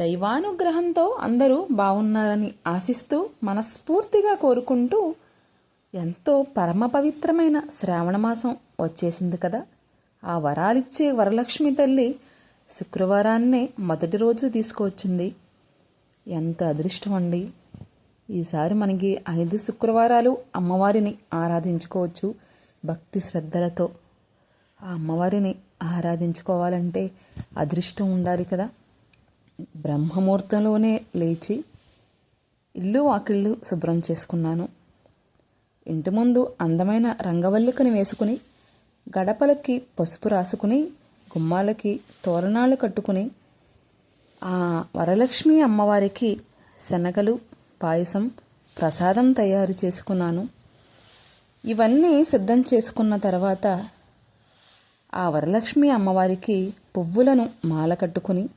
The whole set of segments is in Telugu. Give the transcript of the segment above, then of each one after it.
దైవానుగ్రహంతో అందరూ బాగున్నారని ఆశిస్తూ మనస్ఫూర్తిగా కోరుకుంటూ ఎంతో పరమ పవిత్రమైన శ్రావణమాసం వచ్చేసింది కదా. ఆ వరాలిచ్చే వరలక్ష్మి తల్లి శుక్రవారాన్నే మొదటి రోజు తీసుకువచ్చింది. ఎంత అదృష్టం అండి. ఈసారి మనకి ఐదు శుక్రవారాలు అమ్మవారిని ఆరాధించుకోవచ్చు భక్తి శ్రద్ధలతో. ఆ అమ్మవారిని ఆరాధించుకోవాలంటే అదృష్టం ఉండాలి కదా. బ్రహ్మముహూర్తంలోనే లేచి ఇల్లు వాకిళ్ళు శుభ్రం చేసుకున్నాను. ఇంటి ముందు అందమైన రంగవల్లికని వేసుకుని గడపలకి పసుపు రాసుకుని గుమ్మాలకి తోరణాలు కట్టుకుని ఆ వరలక్ష్మి అమ్మవారికి శనగలు పాయసం ప్రసాదం తయారు చేసుకున్నాను. ఇవన్నీ సిద్ధం చేసుకున్న తర్వాత ఆ వరలక్ష్మి అమ్మవారికి పువ్వులను మాల కట్టుకుని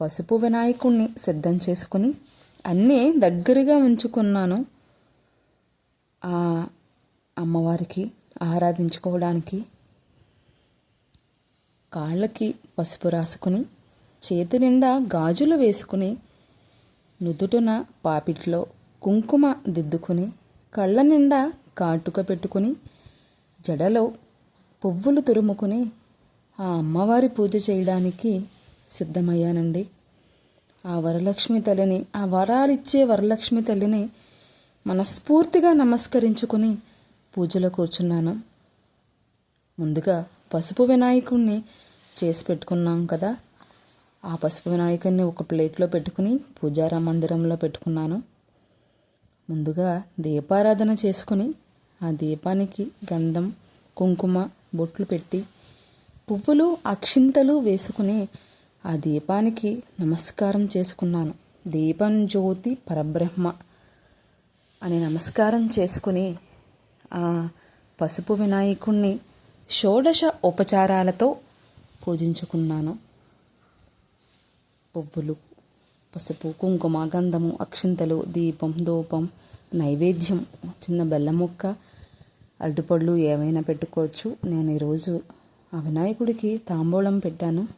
పసుపు వినాయకుణ్ణి సిద్ధం చేసుకుని అన్నీ దగ్గరగా ఉంచుకున్నాను. ఆ అమ్మవారికి ఆరాధించుకోవడానికి కాళ్ళకి పసుపు రాసుకుని చేతి నిండా గాజులు వేసుకుని నుదుటున పాపిట్లో కుంకుమ దిద్దుకుని కళ్ళ నిండా కాటుక పెట్టుకుని జడలో పువ్వులు తురుముకుని ఆ అమ్మవారి పూజ చేయడానికి సిద్ధమయ్యానండి. ఆ వరలక్ష్మి తల్లిని ఆ వరాలిచ్చే వరలక్ష్మి తల్లిని మనస్ఫూర్తిగా నమస్కరించుకుని పూజలో కూర్చున్నాను. ముందుగా పసుపు వినాయకుణ్ణి చేసి పెట్టుకున్నాం కదా. ఆ పసుపు వినాయకుడిని ఒక ప్లేట్లో పెట్టుకుని పూజారా మందిరంలో పెట్టుకున్నాను. ముందుగా దీపారాధన చేసుకుని ఆ దీపానికి గంధం కుంకుమ బొట్లు పెట్టి పువ్వులు అక్షింతలు వేసుకుని ఆ దీపానికి నమస్కారం చేసుకున్నాను. దీపం జ్యోతి పరబ్రహ్మ అని నమస్కారం చేసుకుని ఆ పసుపు వినాయకుణ్ణి షోడశ ఉపచారాలతో పూజించుకున్నాను. పువ్వులు పసుపు కుంకుమ గంధము అక్షింతలు దీపం ధూపం నైవేద్యం చిన్న బెల్లం ముక్క అరటిపళ్ళు ఏమైనా పెట్టుకోవచ్చు. నేను ఈరోజు ఆ వినాయకుడికి తాంబూలం పెట్టాను.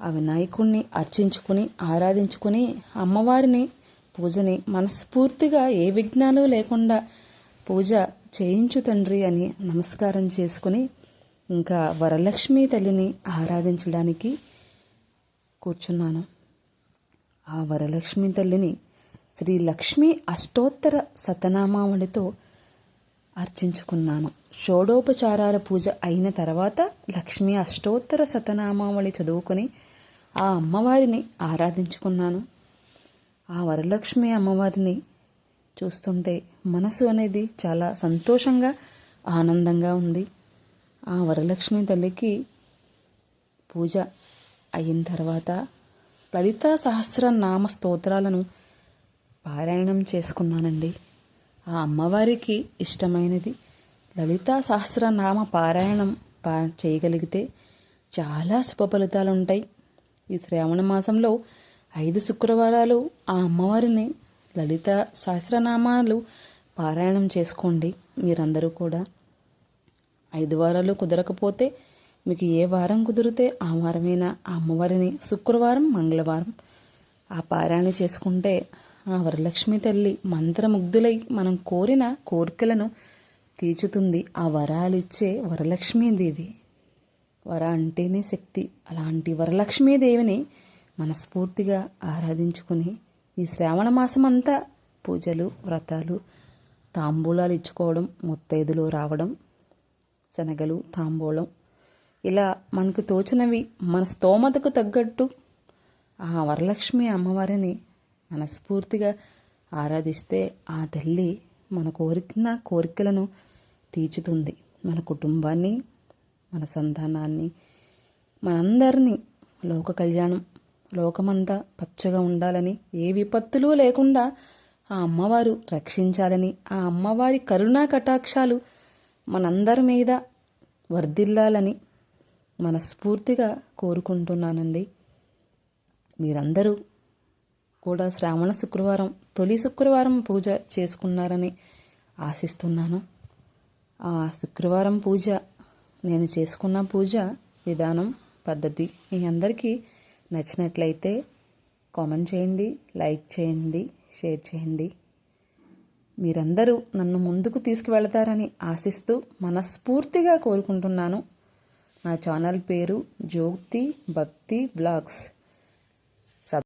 ఆ వినాయకుణ్ణి అర్చించుకుని ఆరాధించుకుని అమ్మవారిని పూజని మనస్ఫూర్తిగా ఏ విఘ్నాలు లేకుండా పూజ చేయించు తండ్రి అని నమస్కారం చేసుకుని ఇంకా వరలక్ష్మి తల్లిని ఆరాధించడానికి కూర్చున్నాను. ఆ వరలక్ష్మి తల్లిని శ్రీ లక్ష్మీ అష్టోత్తర శతనామావళితో అర్చించుకున్నాను. షోడోపచారాల పూజ అయిన తర్వాత లక్ష్మీ అష్టోత్తర శతనామావళి చదువుకొని ఆ అమ్మవారిని ఆరాధించుకున్నాను. ఆ వరలక్ష్మి అమ్మవారిని చూస్తుంటే మనసు అనేది చాలా సంతోషంగా ఆనందంగా ఉంది. ఆ వరలక్ష్మి తల్లికి పూజ అయిన తర్వాత లలిత సహస్రనామ స్తోత్రాలను పారాయణం చేసుకున్నానండి. ఆ అమ్మవారికి ఇష్టమైనది లలితా సహస్రనామ పారాయణం పా చేయగలిగితే చాలా శుభ ఫలితాలు ఉంటాయి ఈ శ్రావణ మాసంలో ఐదు శుక్రవారాలు ఆ అమ్మవారిని లలిత సహస్రనామాలు పారాయణం చేసుకోండి మీరందరూ కూడా. ఐదు వారాలు కుదరకపోతే మీకు ఏ వారం కుదిరితే ఆ వారమైనా ఆ అమ్మవారిని శుక్రవారం మంగళవారం ఆ పారాయణ చేసుకుంటే ఆ వరలక్ష్మి తల్లి మంత్రముగ్ధులై మనం కోరిన కోరికలను తీర్చుతుంది. ఆ వరాలిచ్చే వరలక్ష్మీదేవి. వర అంటేనే శక్తి అలాంటి వరలక్ష్మీదేవిని మనస్ఫూర్తిగా ఆరాధించుకుని ఈ శ్రావణ మాసం అంతా పూజలు వ్రతాలు తాంబూలాలు ఇచ్చుకోవడం ముత్తైదులు రావడం శనగలు తాంబూలం ఇలా మనకు తోచినవి మన స్తోమతకు తగ్గట్టు ఆ వరలక్ష్మి అమ్మవారిని మనస్ఫూర్తిగా ఆరాధిస్తే ఆ తల్లి మన కోరిన కోరికలను తీర్చుతుంది. మన కుటుంబాన్ని మన సంతానాన్ని మనందరినీ లోక కళ్యాణం లోకమంతా పచ్చగా ఉండాలని ఏ విపత్తులు లేకుండా ఆ అమ్మవారు రక్షించాలని ఆ అమ్మవారి కరుణా కటాక్షాలు మనందరి మీద వర్ధిల్లాలని మనస్ఫూర్తిగా కోరుకుంటున్నానండి. మీరందరూ కూడా శ్రావణ శుక్రవారం తొలి శుక్రవారం పూజ చేసుకున్నారని ఆశిస్తున్నాను. ఆ శుక్రవారం పూజ నేను చేసుకున్న పూజ విధానం పద్ధతి మీ అందరికీ నచ్చినట్లయితే కామెంట్ చేయండి లైక్ చేయండి షేర్ చేయండి. మీరందరూ నన్ను ముందుకు తీసుకువెళతారని ఆశిస్తూ మనస్ఫూర్తిగా కోరుకుంటున్నాను. నా ఛానల్ పేరు జ్యోతి భక్తి వ్లాగ్స్.